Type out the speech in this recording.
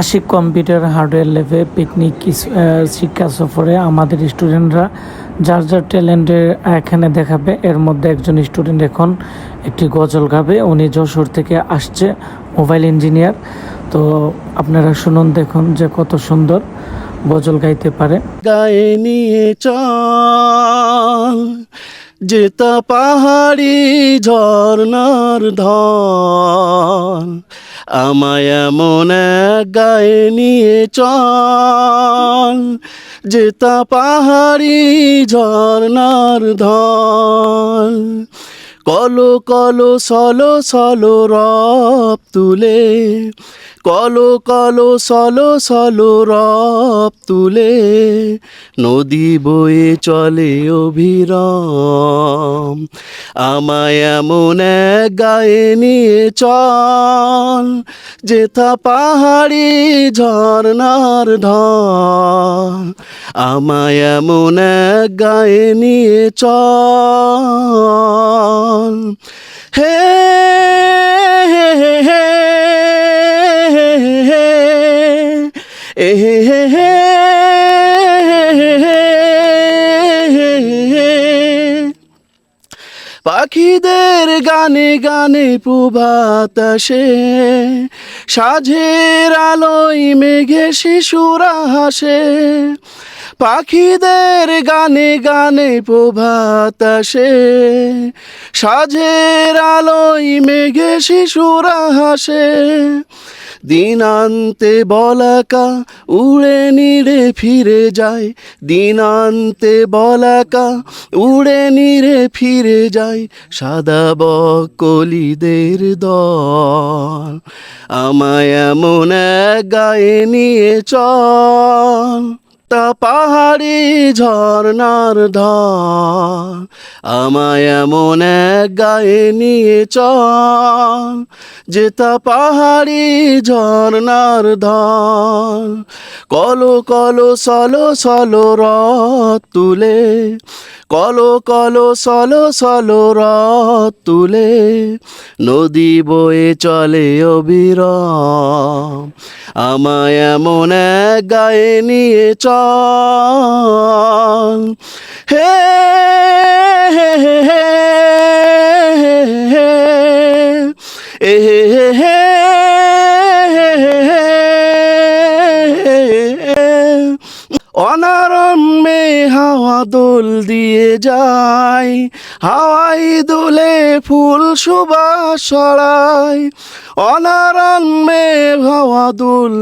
Ashiq computer hardware ল্যাবে picnic শিক্ষা সফরে আমাদের স্টুডেন্টরা, যার যার ট্যালেন্টের এখানে দেখাবে, এর মধ্যে একজন স্টুডেন্ট এখন একটি গজল গাবে, উনি যশোর থেকে আসছে, মোবাইল ইঞ্জিনিয়ার। তো আপনারা শুনুন, দেখুন যে কত সুন্দর। গজল গাইতে পারে। গায়ে নিয়ে চল যেতা পাহাড়ি ঝর্নার ধন আমায় এমন গায়ে নিয়ে চল যেতা পাহাড়ি ঝর্নার ধন কলো কলো, সলো সলো রব তুলে কলো কলো সলো সলো রব তুলে, নদী বয়ে চলে অভিরাম। আমায় এমন এক গায়ে নিয়ে চল, যেথা পাহাড়ি ঝর্নার ঢল। আমায় এমন এক গায়ে নিয়ে চল। হে হে হে হে হে হে পাখিদের গানে গানে প্রভাত আসে। সাঝের আলোয় মেঘে শিশুরা হাসে। পাখিদের গানে গানে প্রভাত আসে। সাঝের আলোয় মেঘে শিশুরা হাসে। দিনান্তে বলাকা উড়ে নিড়ে ফিরে যায়। দিনান্তে বলাকা উড়ে নিরে ফিরে যায় সাদা বকলিদের দল। আমায় এমন এক গায়ে নিয়ে চল। তা পাহাড়ি ঝর্নার ধর, আমায় এমন এক গায়ে নিয়ে চল যেতা পাহাড়ি ঝর্নার ধর। কলো কলো সলো সলো রথ তুলে কলো কলো, সলো সলো রথ তুলে নদী বয়ে চলে অবির আমায় এমন এক গায়ে নিয়ে হে হে হে হে অনারম্যে হাওয়া দোল দিয়ে যায় হাওয়াই দোলে ফুল সুবাস ছড়ায়। অনারম্যে হাওয়া দোল